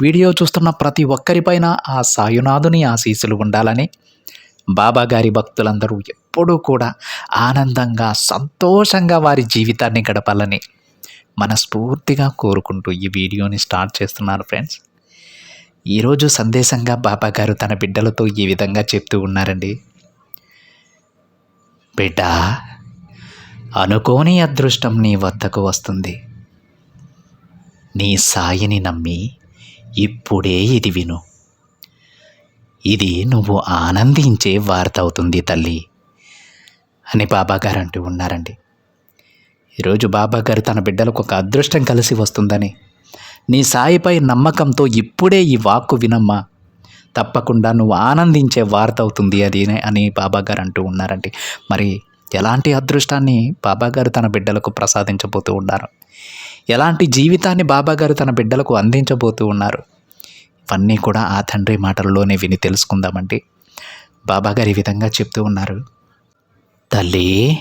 Video చూస్తున్న ప్రతి ఒక్కరిపైన ఆ సాయునాథుని ఆశీస్సులు ఉండాలని బాబాగారి భక్తులందరూ ఎప్పుడూ కూడా ఆనందంగా సంతోషంగా వారి జీవితాన్ని గడపాలని మనస్ఫూర్తిగా కోరుకుంటూ ఈ వీడియోని స్టార్ట్ చేస్తున్నారు ఫ్రెండ్స్. ఈరోజు సందేశంగా బాబాగారు తన బిడ్డలతో ఈ విధంగా చెప్తూ ఉన్నారండి. బిడ్డ అనుకోని అదృష్టం నీ వద్దకు వస్తుంది. నీ సాయిని నమ్మి ఇప్పుడే ఇది విను. ఇది నువ్వు ఆనందించే వార్త అవుతుంది తల్లి. అని బాబాగారు అంటూ ఉన్నారండి. ఈరోజు బాబాగారు తన బిడ్డలకు ఒక అదృష్టం కలిసి వస్తుందని. నీ సాయిపై నమ్మకంతో ఇప్పుడే ఈ వాక్కు వినమ్మా. తప్పకుండా నువ్వు ఆనందించే వార్త అవుతుంది అది అని బాబాగారు అంటూ ఉన్నారండి. మరి ఎలాంటి అదృష్టాన్ని బాబాగారు తన బిడ్డలకు ప్రసాదించబోతూ ఉన్నారు? ఎలాంటి జీవితాన్ని బాబాగారు తన బిడ్డలకు అందించబోతూ ఉన్నారు? ఇవన్నీ కూడా ఆ తండ్రి మాటల్లోనే విని తెలుసుకుందామండి. బాబాగారు ఈ విధంగా చెప్తూ ఉన్నారు. తల్లి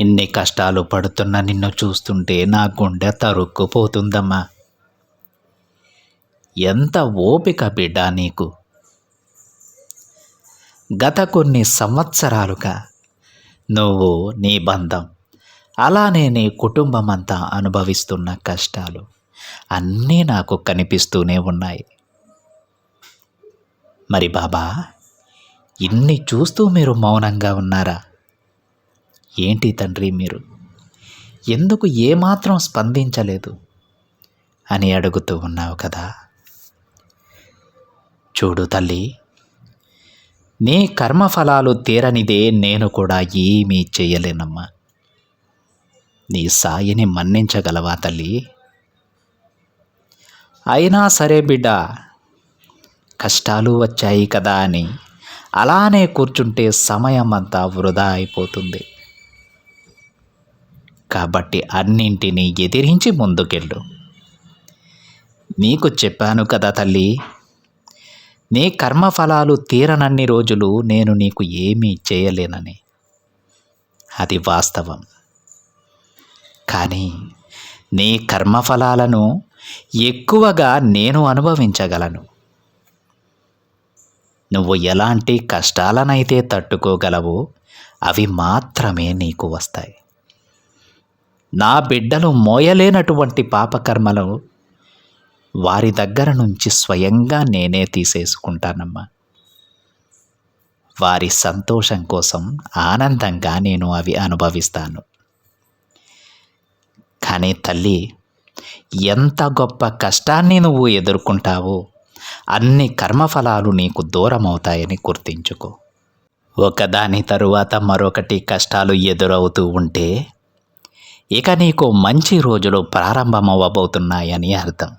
ఇన్ని కష్టాలు పడుతున్న నిన్ను చూస్తుంటే నా గుండె తరుక్కుపోతుందమ్మా. ఎంత ఓపిక బిడ్డ నీకు. గత కొన్ని సంవత్సరాలుగా నువ్వు నీ బంధం అలానే నీ కుటుంబం అంతా అనుభవిస్తున్న కష్టాలు. అన్నీ నాకు కనిపిస్తూనే ఉన్నాయి. మరి బాబా ఇన్ని చూస్తూ మీరు మౌనంగా ఉన్నారా? ఏంటి తండ్రి మీరు? ఎందుకు ఏమాత్రం స్పందించలేదు? అని అడుగుతూ ఉన్నావు కదా? చూడు తల్లి నీ కర్మఫలాలు తీరనిదే నేను కూడా ఏమీ చేయలేనమ్మా. నీ సాయిని మన్నించగలవా తల్లి? అయినా సరే బిడ్డ కష్టాలు వచ్చాయి కదా అని. అలానే కూర్చుంటే సమయం అంతా వృధా అయిపోతుంది. కాబట్టి అన్నింటినీ ఎదిరించి ముందుకెళ్ళు. నీకు చెప్పాను కదా తల్లి నీ కర్మఫలాలు తీరనన్ని రోజులు నేను నీకు ఏమీ చేయలేనని. అది వాస్తవం. కానీ నీ కర్మఫలాలను ఎక్కువగా నేను అనుభవించగలను. నువ్వు ఎలాంటి కష్టాలనైతే తట్టుకోగలవో అవి మాత్రమే నీకు వస్తాయి. నా బిడ్డలు మోయలేనటువంటి పాపకర్మలు వారి దగ్గర నుంచి స్వయంగా నేనే తీసేసుకుంటానమ్మా. వారి సంతోషం కోసం ఆనందంగా నేను అవి అనుభవిస్తాను. కానీ తల్లి ఎంత గొప్ప కష్టాన్ని నువ్వు ఎదుర్కొంటావో అన్ని కర్మఫలాలు నీకు దూరం అవుతాయని గుర్తించుకో. ఒకదాని తరువాత మరొకటి కష్టాలు ఎదురవుతూ ఉంటే ఇక నీకు మంచి రోజులు ప్రారంభమవ్వబోతున్నాయని అర్థం.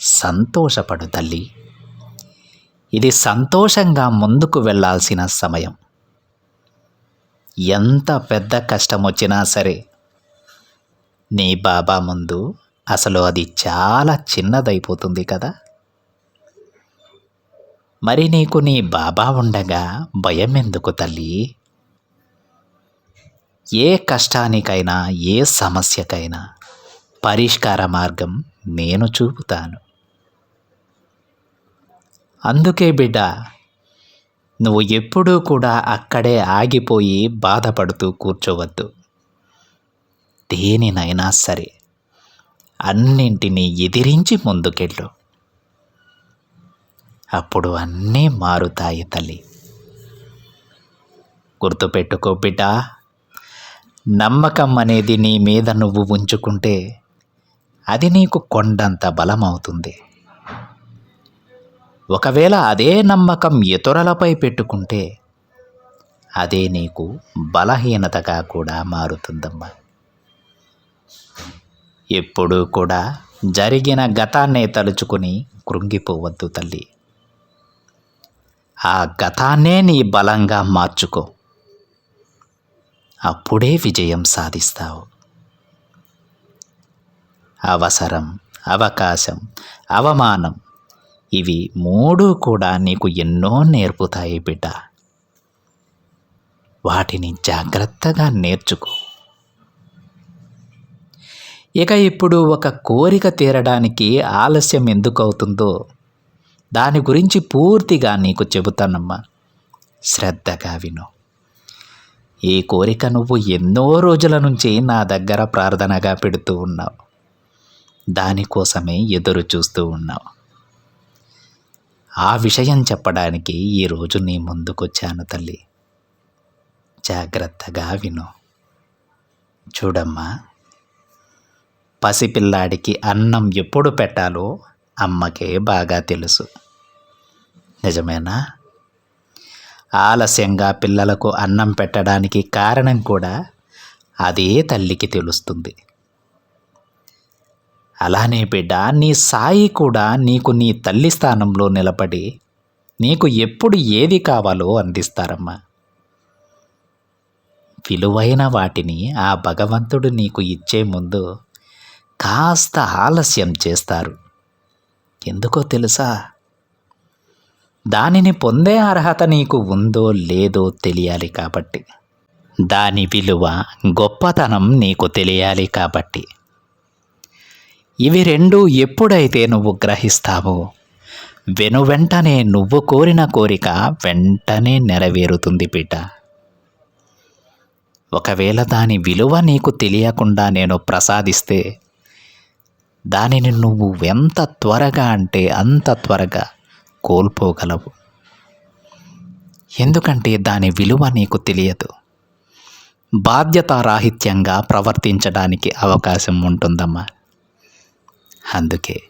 సంతోషపడు తల్లి. ఇది సంతోషంగా ముందుకు వెళ్ళాల్సిన సమయం. ఎంత పెద్ద కష్టం వచ్చినా సరే నీ బాబా ముందు అసలు అది చాలా చిన్నదైపోతుంది కదా. మరి నీకు నీ బాబా ఉండగా భయం ఎందుకు తల్లి? ఏ కష్టానికైనా ఏ సమస్యకైనా పరిష్కార మార్గం నేను చూపుతాను. అందుకే బిడ్డ నువ్వు ఎప్పుడూ కూడా అక్కడే ఆగిపోయి బాధపడుతూ కూర్చోవద్దు. దేనినైనా సరే. అన్నింటినీ ఎదిరించి ముందుకెళ్ళు. అప్పుడు అన్నీ మారుతాయి తల్లి. గుర్తుపెట్టుకో బిడ్డ నమ్మకం అనేది నీ మీద నువ్వు ఉంచుకుంటే అది నీకు కొండంత బలమవుతుంది. ఒకవేళ అదే నమ్మకం ఇతరులపై పెట్టుకుంటే అదే నీకు బలహీనతగా కూడా మారుతుందమ్మా. ఎప్పుడూ కూడా జరిగిన గతాన్నే తలుచుకుని కృంగిపోవద్దు తల్లి. ఆ గతాన్నే నీ బలంగా మార్చుకో. అప్పుడే విజయం సాధిస్తావు. అవసరం అవకాశం అవమానం ఇవి మూడు కూడా నీకు ఎన్నో నేర్పుతాయి బిడ్డ. వాటిని జాగ్రత్తగా నేర్చుకో. ఇక ఇప్పుడు ఒక కోరిక తీరడానికి ఆలస్యం ఎందుకు అవుతుందో దాని గురించి పూర్తిగా నీకు చెబుతానమ్మా. శ్రద్ధగా విను ఈ కోరిక నువ్వు ఎన్నో రోజుల నుంచి నా దగ్గర ప్రార్థనగా పెడుతూ ఉన్నావు. దానికోసమే ఎదురు చూస్తూ ఉన్నావు. ఆ విషయం చెప్పడానికి ఈరోజు నీ ముందుకొచ్చాను తల్లి. జాగ్రత్తగా విను. చూడమ్మా. పసిపిల్లాడికి అన్నం ఎప్పుడు పెట్టాలో అమ్మకే బాగా తెలుసు. నిజమేనా? ఆలస్యంగా పిల్లలకు అన్నం పెట్టడానికి కారణం కూడా అదే తల్లికి తెలుస్తుంది. అలానే బిడ్డ నీ సాయి కూడా నీకు నీ తల్లి స్థానంలో నిలబడి నీకు ఎప్పుడు ఏది కావాలో అందిస్తారమ్మా. విలువైన వాటిని ఆ భగవంతుడు నీకు ఇచ్చే ముందు కాస్త ఆలస్యం చేస్తారు. ఎందుకో తెలుసా? దానిని పొందే అర్హత నీకు ఉందో లేదో తెలియాలి కాబట్టి. దాని విలువ గొప్పతనం నీకు తెలియాలి కాబట్టి. ఇవి రెండు ఎప్పుడైతే నువ్వు గ్రహిస్తావో వెను వెంటనే నువ్వు కోరిన కోరిక వెంటనే నెరవేరుతుంది బిడ్డ ఒకవేళ దాని విలువ నీకు తెలియకుండా నేను ప్రసాదిస్తే దానిని నువ్వు ఎంత త్వరగా అంటే అంత త్వరగా కోల్పోగలవు. ఎందుకంటే దాని విలువ నీకు తెలియదు. బాధ్యతారాహిత్యంగా ప్రవర్తించడానికి అవకాశం ఉంటుందమ్మా. అందుకే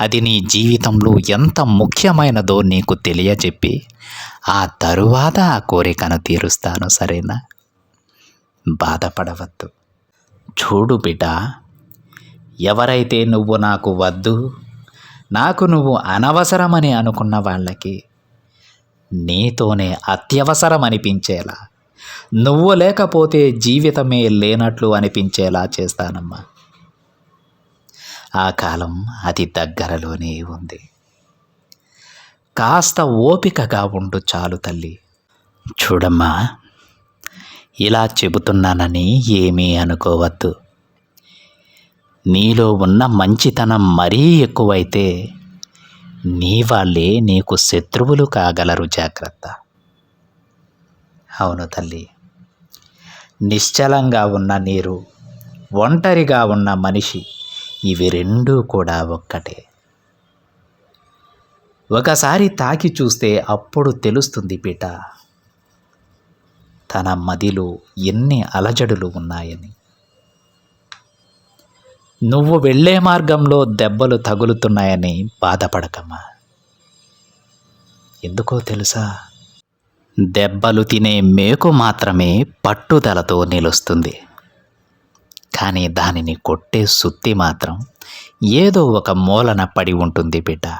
అది నీ జీవితంలో ఎంత ముఖ్యమైనదో నీకు తెలియజెప్పి ఆ తరువాత ఆ కోరికను తీరుస్తాను సరేనా? బాధపడవద్దు. చూడు బిడ్డ ఎవరైతే నువ్వు నాకు వద్దు నాకు నువ్వు అనవసరమని అనుకున్న వాళ్ళకి నీతోనే అత్యవసరం అనిపించేలా నువ్వు లేకపోతే జీవితమే లేనట్లు అనిపించేలా చేస్తానమ్మా. ఆ కాలం అతి దగ్గరలోనే ఉంది. కాస్త ఓపికగా ఉండు చాలు తల్లి. చూడమ్మా ఇలా చెబుతున్నానని ఏమీ అనుకోవద్దు. నీలో ఉన్న మంచితనం మరీ ఎక్కువైతే నీ వాళ్ళే నీకు శత్రువులు కాగలరు జాగ్రత్త. అవును తల్లి. నిశ్చలంగా ఉన్న నీరు ఒంటరిగా ఉన్న మనిషి ఇవి రెండూ కూడా ఒక్కటే. ఒకసారి తాకి చూస్తే అప్పుడు తెలుస్తుంది బిడ్డ తన మదిలో ఎన్ని అలజడులు ఉన్నాయని. నువ్వు వెళ్ళే మార్గంలో దెబ్బలు తగులుతున్నాయని బాధపడకమ్మా. ఎందుకో తెలుసా? దెబ్బలు తినే మేకు మాత్రమే పట్టుదలతో నిలుస్తుంది. కానీ దానిని కొట్టే సుత్తి మాత్రం ఏదో ఒక మూలన పడి ఉంటుంది బిడ్డ.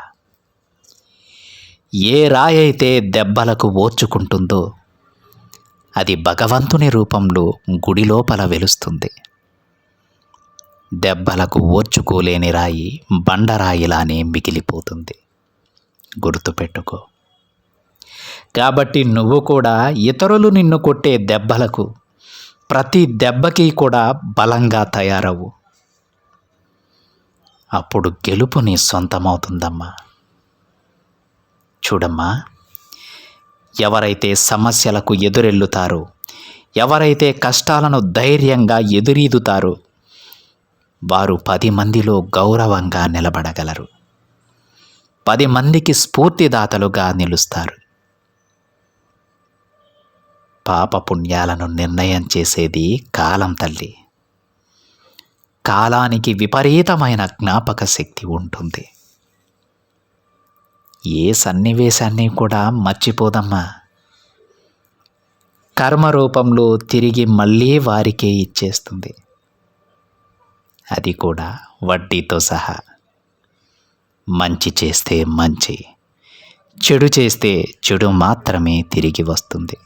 ఏ రాయైతే దెబ్బలకు ఓర్చుకుంటుందో అది భగవంతుని రూపంలో గుడి లోపల వెలుస్తుంది. దెబ్బలకు ఓర్చుకోలేని రాయి బండరాయిలానే మిగిలిపోతుంది. గుర్తుపెట్టుకో. కాబట్టి నువ్వు కూడా ఇతరులు నిన్ను కొట్టే దెబ్బలకు ప్రతి దెబ్బకి కూడా బలంగా తయారవు. అప్పుడు గెలుపు నీ సొంతమవుతుందమ్మా. చూడమ్మా ఎవరైతే సమస్యలకు ఎదురెల్లుతారో ఎవరైతే కష్టాలను ధైర్యంగా ఎదురీదుతారో వారు పది మందిలో గౌరవంగా నిలబడగలరు. పది మందికి స్ఫూర్తిదాతలుగా నిలుస్తారు. పాప పుణ్యాలను నిర్ణయం చేసేది కాలం తల్లి. కాలానికి విపరీతమైన జ్ఞాపక శక్తి ఉంటుంది. ఏ సన్నివేశాన్ని కూడా మర్చిపోదమ్మా. కర్మ రూపంలో తిరిగి మళ్ళీ వారికే ఇచ్చేస్తుంది. అది కూడా వడ్డీతో సహా. మంచి చేస్తే మంచి చెడు చేస్తే చెడు మాత్రమే తిరిగి వస్తుంది.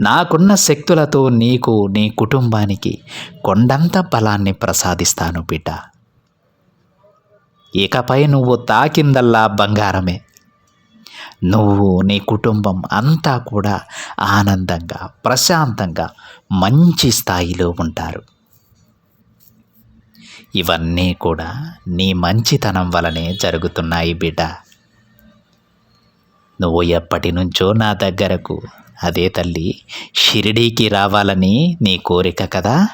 నాకున్న శక్తులతో నీకు నీ కుటుంబానికి కొండంత బలాన్ని ప్రసాదిస్తాను బిడ్డ. ఇకపై నువ్వు తాకిందల్లా బంగారమే. నువ్వు నీ కుటుంబం అంతా కూడా ఆనందంగా ప్రశాంతంగా మంచి స్థాయిలో ఉంటారు. ఇవన్నీ కూడా నీ మంచితనం వలనే జరుగుతున్నాయి బిడ్డ. నువ్వు ఎప్పటి నుంచో నా దగ్గరకు అదే తల్లి షిరిడీకి రావాలని నీ కోరిక కదా?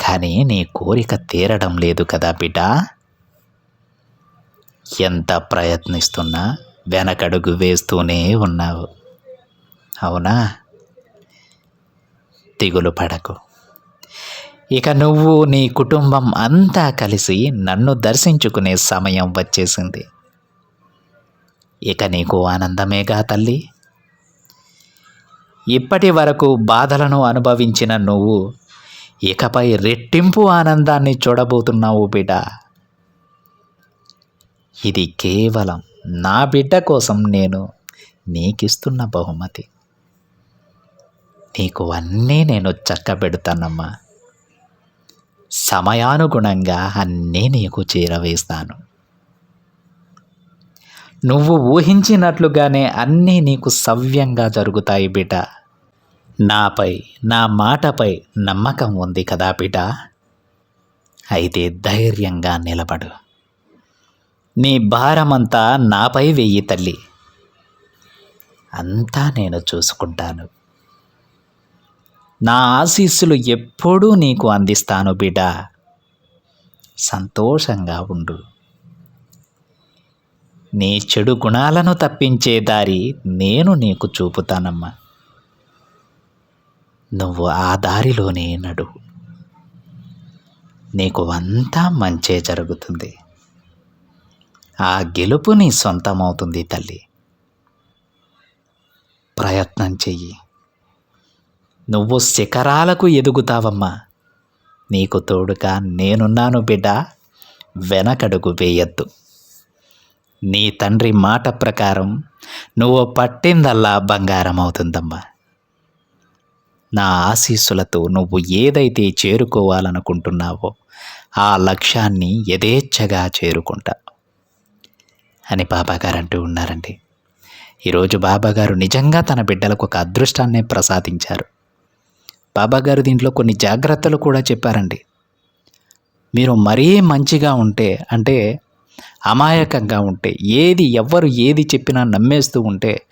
కానీ నీ కోరిక తీరడం లేదు కదా బిడ్డ. ఎంత ప్రయత్నిస్తున్నా వెనకడుగు వేస్తూనే ఉన్నావు. అవునా? దిగులు పడకు. ఇక నువ్వు నీ కుటుంబం అంతా కలిసి నన్ను దర్శించుకునే సమయం వచ్చేసింది. ఇక నీకు ఆనందమేగా తల్లి? ఇప్పటి వరకు బాధలను అనుభవించిన నువ్వు ఇకపై రెట్టింపు ఆనందాన్ని చూడబోతున్నావు బిడ్డ ఇది కేవలం నా బిడ్డ కోసం నేను నీకిస్తున్న బహుమతి. నీకు అన్నీ నేను చక్కబెడతానమ్మా. సమయానుగుణంగా అన్నీ నీకు చేరవేస్తాను. నువ్వు ఊహించినట్లుగానే అన్నీ నీకు సవ్యంగా జరుగుతాయి బిడ్డ. నాపై నా మాటపై నమ్మకం ఉంది కదా బిడ్డ. అయితే ధైర్యంగా నిలబడు. నీ భారమంతా నాపై వెయ్యి తల్లి. అంతా నేను చూసుకుంటాను. నా ఆశీస్సులు ఎప్పుడూ నీకు అందిస్తాను బిడ్డ. సంతోషంగా ఉండు. నీ చెడు గుణాలను తప్పించే దారి నేను నీకు చూపుతానమ్మా. నువ్వు ఆ దారిలోనే నడు. నీకు అంతా మంచే జరుగుతుంది. ఆ గెలుపు నీ సొంతమవుతుంది తల్లి. ప్రయత్నం చెయ్యి. నువ్వు శిఖరాలకు ఎదుగుతావమ్మా. నీకు తోడుగా నేనున్నాను బిడ్డ. వెనకడుగు వేయద్దు. నీ తండ్రి మాట ప్రకారం నువ్వు పట్టిందల్లా బంగారం అవుతుందమ్మా నా ఆశీస్సులతో నువ్వు ఏదైతే చేరుకోవాలనుకుంటున్నావో ఆ లక్ష్యాన్ని యథేచ్ఛగా చేరుకుంటా. అని బాబాగారు అంటూ ఉన్నారండి. ఈరోజు బాబాగారు నిజంగా తన బిడ్డలకు ఒక అదృష్టాన్ని ప్రసాదించారు. బాబాగారు దీంట్లో కొన్ని జాగ్రత్తలు కూడా చెప్పారండి. మీరు మరీ మంచిగా ఉంటే అంటే అమాయకంగా ఉంటే ఏది ఎవ్వరు ఏది చెప్పినా నమ్మేస్తూ ఉంటే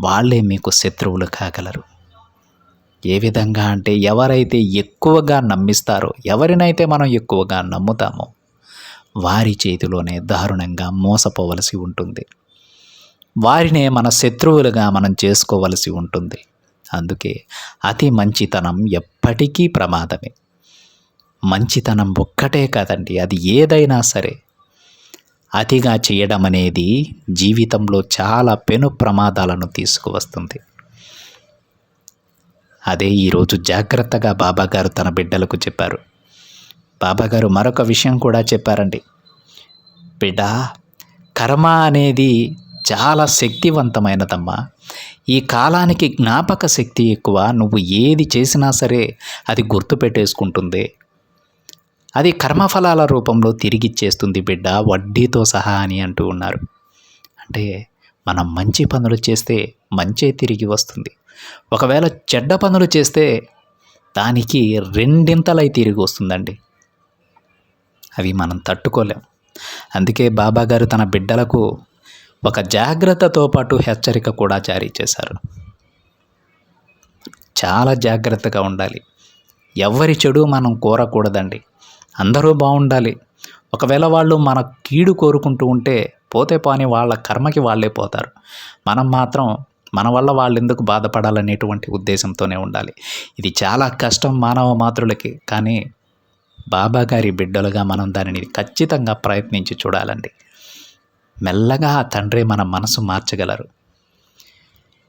వాళ్ళే మీకు శత్రువులు కాగలరు. ఏ విధంగా అంటే ఎవరైతే ఎక్కువగా నమ్మిస్తారో ఎవరినైతే మనం ఎక్కువగా నమ్ముతామో వారి చేతిలోనే దారుణంగా మోసపోవలసి ఉంటుంది. వారినే మన శత్రువులుగా మనం చేసుకోవలసి ఉంటుంది. అందుకే అతి మంచితనం ఎప్పటికీ ప్రమాదమే. మంచితనం ఒక్కటే కాదండి అది ఏదైనా సరే. అతిగా చేయడం అనేది జీవితంలో చాలా పెను ప్రమాదాలను తీసుకువస్తుంది. అదే ఈరోజు జాగ్రత్తగా బాబాగారు తన బిడ్డలకు చెప్పారు. బాబాగారు మరొక విషయం కూడా చెప్పారండి. బిడ్డ కర్మ అనేది చాలా శక్తివంతమైనదమ్మా. ఈ కాలానికి జ్ఞాపక శక్తి ఎక్కువ. నువ్వు ఏది చేసినా సరే అది గుర్తుపెట్టేసుకుంటుంది అది కర్మఫలాల రూపంలో తిరిగిచ్చేస్తుంది బిడ్డ. వడ్డీతో సహా అని అంటూ ఉన్నారు. అంటే మనం మంచి పనులు చేస్తే మంచే తిరిగి వస్తుంది. ఒకవేళ చెడ్డ పనులు చేస్తే దానికి రెండింతలై తిరిగి వస్తుందండి. అవి మనం తట్టుకోలేం. అందుకే బాబాగారు తన బిడ్డలకు ఒక జాగ్రత్తతో పాటు హెచ్చరిక కూడా జారీ చేశారు. చాలా జాగ్రత్తగా ఉండాలి. ఎవరి చెడు మనం కోరకూడదండి. అందరూ బాగుండాలి. ఒకవేళ వాళ్ళు మన కీడు కోరుకుంటూ ఉంటే పోతే పోని వాళ్ళ కర్మకి వాళ్ళే పోతారు. మనం మాత్రం మన వల్ల వాళ్ళు ఎందుకు బాధపడాలనేటువంటి ఉద్దేశంతోనే ఉండాలి. ఇది చాలా కష్టం మానవ మాతృలకి కానీ బాబా గారి బిడ్డలుగా మనం దానిని ఖచ్చితంగా ప్రయత్నించి చూడాలండి. మెల్లగా ఆ తండ్రి మన మనసు మార్చగలరు.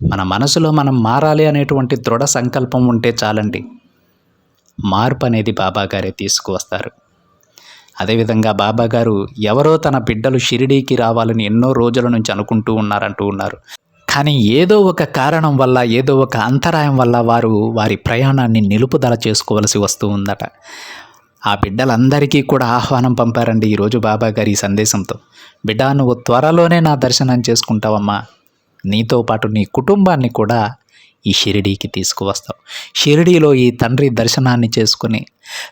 మన మనసులో మనం మారాలి అనేటువంటి దృఢ సంకల్పం ఉంటే చాలండి. మార్పు అనేది బాబాగారే తీసుకువస్తారు. అదేవిధంగా బాబాగారు ఎవరో తన బిడ్డలు షిరిడీకి రావాలని ఎన్నో రోజుల నుంచి అనుకుంటూ ఉన్నారంటూ ఉన్నారు. కానీ ఏదో ఒక కారణం వల్ల ఏదో ఒక అంతరాయం వల్ల వారు వారి ప్రయాణాన్ని నిలుపుదల చేసుకోవలసి వస్తూ ఉందట. ఆ బిడ్డలందరికీ కూడా ఆహ్వానం పంపారండి ఈరోజు బాబా గారి ఈ సందేశంతో. బిడ్డ నువ్వు త్వరలోనే నా దర్శనం చేసుకుంటావమ్మా. నీతో పాటు నీ కుటుంబాన్ని కూడా ఈ షిరిడీకి తీసుకువస్తావు. షిరిడీలో ఈ తండ్రి దర్శనాన్ని చేసుకుని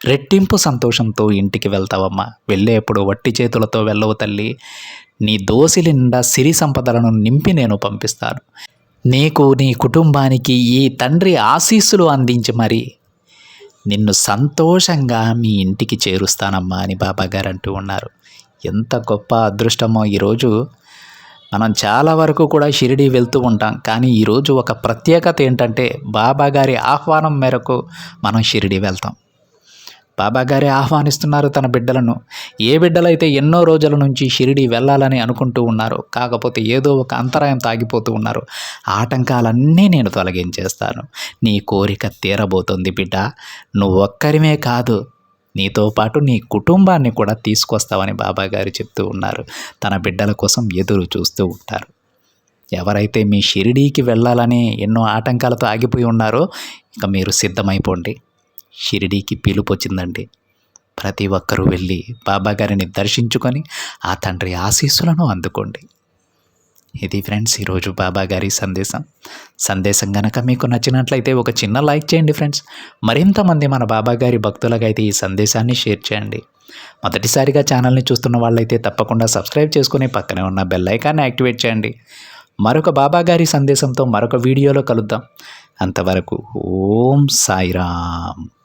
రెట్టింపు సంతోషంతో ఇంటికి వెళ్తావమ్మా. వెళ్ళేప్పుడు వట్టి చేతులతో వెళ్ళవు తల్లి. నీ దోసిలి నిండా సిరి సంపదలను నింపి నేను పంపిస్తాను. నీకు నీ కుటుంబానికి ఈ తండ్రి ఆశీస్సులు అందించి మరి నిన్ను సంతోషంగా మీ ఇంటికి చేరుస్తానమ్మా అని బాబా గారు అంటూ ఉన్నారు. ఎంత గొప్ప అదృష్టమో ఈరోజు మనం చాలా వరకు కూడా షిరిడి వెళ్తూ ఉంటాం. కానీ ఈరోజు ఒక ప్రత్యేకత ఏంటంటే బాబాగారి ఆహ్వానం మేరకు మనం షిరిడి వెళ్తాం. బాబాగారే ఆహ్వానిస్తున్నారు తన బిడ్డలను. ఏ బిడ్డలైతే ఎన్నో రోజుల నుంచి షిరిడి వెళ్ళాలని అనుకుంటూ ఉన్నారో కాకపోతే ఏదో ఒక అంతరాయం తాగిపోతూ ఉన్నారు ఆటంకాలన్నీ నేను తొలగించేస్తాను. నీ కోరిక తీరబోతుంది బిడ్డ. నువ్వు ఒక్కరిమే కాదు నీతో పాటు నీ కుటుంబాన్ని కూడా తీసుకొస్తావని బాబాగారు చెప్తూ ఉన్నారు. తన బిడ్డల కోసం ఎదురు చూస్తూ ఉంటారు. ఎవరైతే మీ షిరిడీకి వెళ్ళాలని ఎన్నో ఆటంకాలతో ఆగిపోయి ఉన్నారో ఇక మీరు సిద్ధమైపోండి. షిరిడీకి పిలుపొచ్చిందండి. ప్రతి ఒక్కరూ వెళ్ళి బాబాగారిని దర్శించుకొని ఆ తండ్రి ఆశీస్సులను అందుకోండి. ఇది ఫ్రెండ్స్ ఈరోజు బాబా గారి సందేశం. సందేశం కనుక మీకు నచ్చినట్లయితే ఒక చిన్న లైక్ చేయండి ఫ్రెండ్స్. మరింతమంది మన బాబాగారి భక్తులకైతే ఈ సందేశాన్ని షేర్ చేయండి. మొదటిసారిగా ఛానల్ని చూస్తున్న వాళ్ళైతే తప్పకుండా సబ్స్క్రైబ్ చేసుకుని పక్కనే ఉన్న బెల్ ఐకాన్ని యాక్టివేట్ చేయండి. మరొక బాబా గారి సందేశంతో మరొక వీడియోలో కలుద్దాం. అంతవరకు ఓం సాయిరామ్.